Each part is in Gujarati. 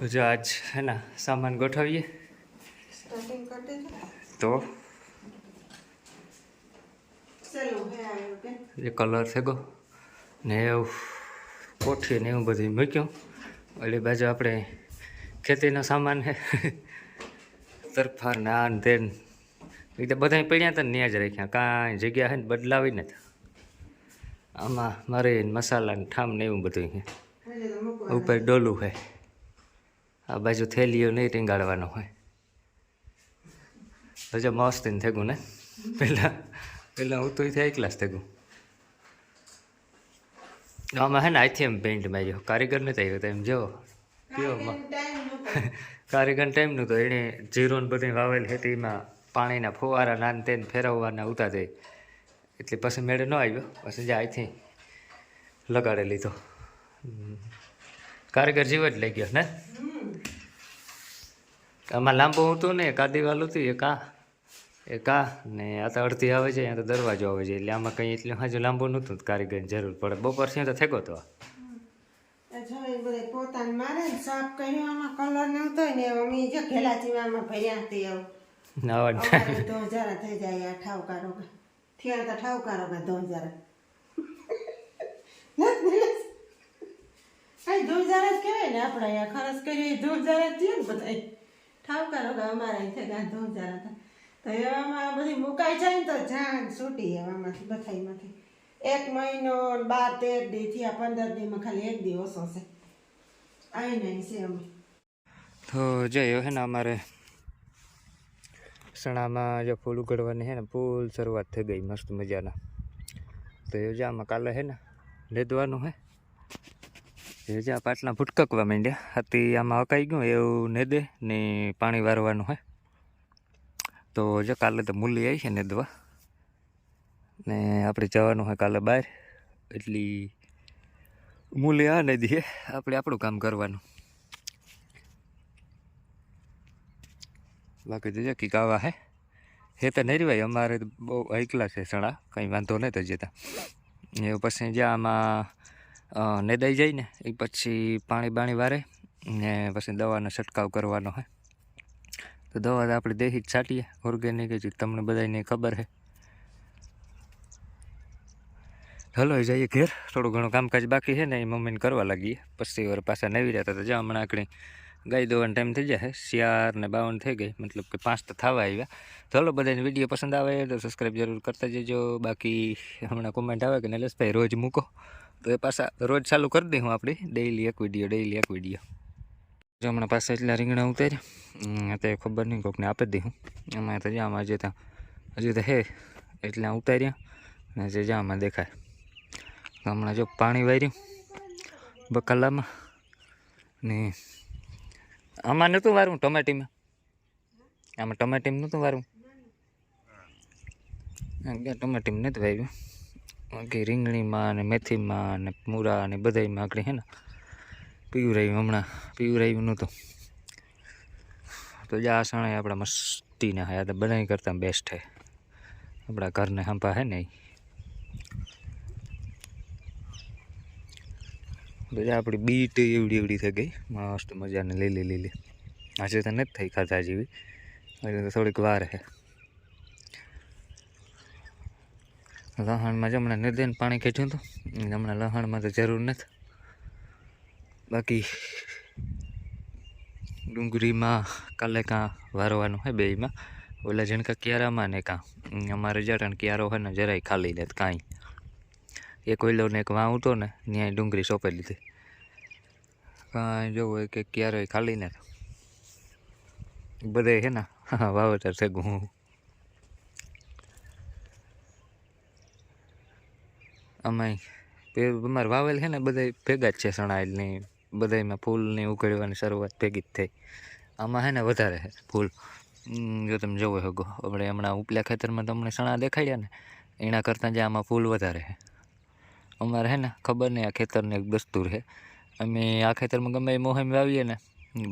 તો જો આજ હે ને સામાન ગોઠવીએ. તો? એ કલર કલર થેગો ને એવું કોઠી ને એવું બધું મૂક્યું. એટલે બાજુ આપણે ખેતીનો સામાન છે. તરફાર ને આ ને તે ને. એ તો બધા પડ્યા હતા ત્યાં જ રાખ્યા. કાંઈ જગ્યા છે ને બદલાવી ને આમાં મારે મસાલા ને ઠામ ને એવું બધું છે. ઉપર ડોલું છે આ બાજુ થેલીઓ નહીં ટીંગાડવાનો હોય. હજુ મસ્ત થઈને થેગું ને? પહેલાં પહેલાં હું તો થાય એકલા જ થેગું. આમાં હે ને આથી એમ પેઇન્ટ માર્યો. કારીગર નથી આવ્યો તો એમ જો. મૂકો કારીગર ટાઈમનું તો એણે જીરોને બધી વાવેલ હતી એમાં પાણીના ફુવારા નાન તેને ફેરવવાના ઉતા થઈ એટલે પછી મેળે ન આવ્યો. પછી જે આથી લગાડી લીધો. કારીગર જીવ જ લઈ ગયો ને? આમાં લાંબુ હતું ને કાદીવાલું હતું એ કા એ કા ને આ તો અડધી આવે છે અહીંયા તો દરવાજો આવે છે એટલે આમાં કંઈ એટલું હજુ લાંબુ નહોતું કારીગરની જરૂર પડે. બપોર છે તો થેકો તો. પોતાને મારે સાફ કર્યો આમાં કલર નહોતો ને અમે જો ઘેલાચી આમાં ભર્યા હતી એવું નાવા અમારે તો થઈ જાય આ ઠાવકારો થયા તો ઠાવકારો કે દો જરા હા દો જરા જ કહેવાય ને આપણે ખરસ કરીએ દો જરા જ થયું ને બધા ઠાવકારો કે અમારા અહીં થયા દો જરા હતા. તો એવામાં બધી મુકાઈ જાય ને તો જાણ છૂટી એવામાંથી બથાઈમાંથી એક મહિનો બાર તેર દી થયા, પંદર દીમાં ખાલી એક દી ઓછો અહીં નહીં છે અમે તો જયો હે ને અમારે સણામાં જે ફૂલ ઉગાડવાની હે ને, ફૂલ શરૂઆત થઈ ગઈ, મસ્ત મજાના. તો એ જ આમાં કાલે હે ને, લેદવાનું હે. એ જે આ પાટલા ભૂટકકવા માંડ્યા. હતી આમાં અકાઈ ગયું, એવું ને દે ને પાણી વારવાનું હોય. તો જો કાલે તો મૂલી આવી છે ને દવા ને આપણે જવાનું હોય કાલે બહાર. એટલી મૂલી આ નદી હે આપણે આપણું કામ કરવાનું. બાકી તો જો કી કાવા હે. હે તો નહીં ભાઈ અમારે બહુ એકલા છે સણા. કંઈ વાંધો નહીં તો જતા. એ પછી જ્યાં આમાં અ, નેદાઈ જાય ને એ પછી પાણી બાણી વારે ને પછી દવાનો છંટકાવ કરવાનો હોય તો દવા તો આપણે દેહી જ છાંટીએ ઓર્ગેનિક જ તમને બધાને ખબર છે હલો જઈએ ઘેર. થોડું ઘણું કામકાજ બાકી છે ને એ મમ્મીને કરવા લાગીએ. પછી વાર પાછા નવી રહેતા તો જ્યાં હમણાં આકડી ગાય દોવાનો ટાઈમ થઈ જાય શિયાર ને બાવન થઈ ગઈ મતલબ કે પાંચ તો થવા આવ્યા. તો હલો બધાને વીડિયો પસંદ આવે તો સબસ્ક્રાઈબ જરૂર કરતા જજો. બાકી હમણાં કોમેન્ટ આવે કે નલેશભાઈ રોજ મૂકો. તો એ પાછા રોજ ચાલુ કરી દઈ હું આપણી ડેઈલી એક વીડિયો ડેઈલી એક વીડિયો જો હમણાં પાસે એટલા રીંગણા ઉતાર્યા. અત્યારે ખબર નહીં, કોકને આપી દઈ હું. એમાં તો જામાં હજી તો હજી તો હે, એટલા ઉતાર્યા અને જે જામાં દેખાય. હમણાં જો પાણી વાર્યું બકાલામાં ને આમાં નહોતું વારું ટમેટીમાં? આમાં ટમેટીમાં નહોતું વારું ટમેટીમાં નથી વાવ્યું બાકી રીંગણીમાં ને મેથીમાં ને મૂરા ને બધામાં આગળ હે ને પીવરાયું હમણાં પીવરાયું નહોતું. તો જ આ સણાય આપણા મસ્તીના હે આ તો બનાવી કરતાં બેસ્ટ હે. આપણા ઘરને હંપા હે ને. બધા આપણી બીટ એવડી એવડી થઈ ગઈ. મસ્ત મજાને લીલી લીલી. આજે તો નથી થઈ ખાધા જેવી. તો થોડીક વાર છે લહણમાં જ હમણાં નદીને પાણી ખેંચ્યું હતું. હમણાં લહાણમાં તો જરૂર નથી. બાકી ડુંગળીમાં કાલે કાં વારવાનું હોય બેયમાં. ઓલા જણકા ક્યારામાં ને કાં. અમારે જરા ક્યારો હોય ને જરાય ખાલી લે કાંઈ. એક ઓઈલોને એક વાં ઉતો ને ત્યાં ડુંગળી સોંપી લીધી. કાંઈ જોવું કે ક્યારેય ખાલી ને બધે છે ને વાવેતર છે હું. અમે અમારે વાવેલ છે ને બધા ભેગા જ છે સણાયેલની બધામાં ફૂલની ઉકળવાની શરૂઆત ભેગી જ થઈ. આમાં છે ને વધારે છે ફૂલ. જો તમે જોવો હગો, આપણે હમણાં ઉપલા ખેતરમાં તમને સણા દેખાડ્યા ને, એના કરતાં જે આમાં ફૂલ વધારે છે. અમારે છે ને ખબર નહીં આ ખેતરને એક દસ્તુર છે. અમે આ ખેતરમાં ગમે એ મોહમ વાવીએ ને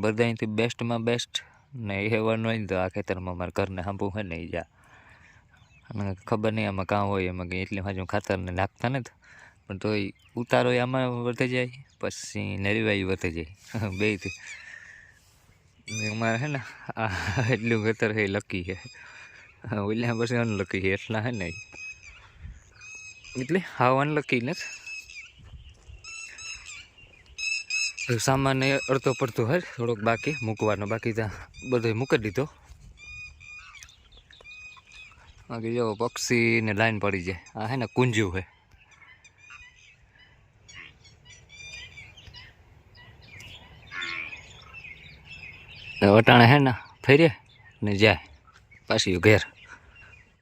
બધાથી બેસ્ટમાં બેસ્ટ ને એ હેવાનું હોય ને તો આ ખેતરમાં અમારા ઘરને સાંભળવું હોય ને એ જા અને ખબર નહીં આમાં કાં હોય, એમાં કંઈ એટલે પાછું ખાતરને નાખતા નથી. પણ તોય ઉતારો આમાં વધે જાય, પછી નરીવાઈ વધે જાય. બેથી અમારે હે ને એટલું ખેતર છે લકી છે ઓલ્યા પછી અનલકી છે એટલા હે ને એટલે હાવ અનલકી નથી. સામાન એ અડધો પડતો હોય, થોડોક બાકી મૂકવાનો. બાકી ત્યાં બધો મૂકી દીધો. બાકી પક્ષી ને લાઈન પડી જાય આ હે ને કુંજ્યું છે વટાણે હે ને ફેરીએ ને જાય પાછી ઘેર.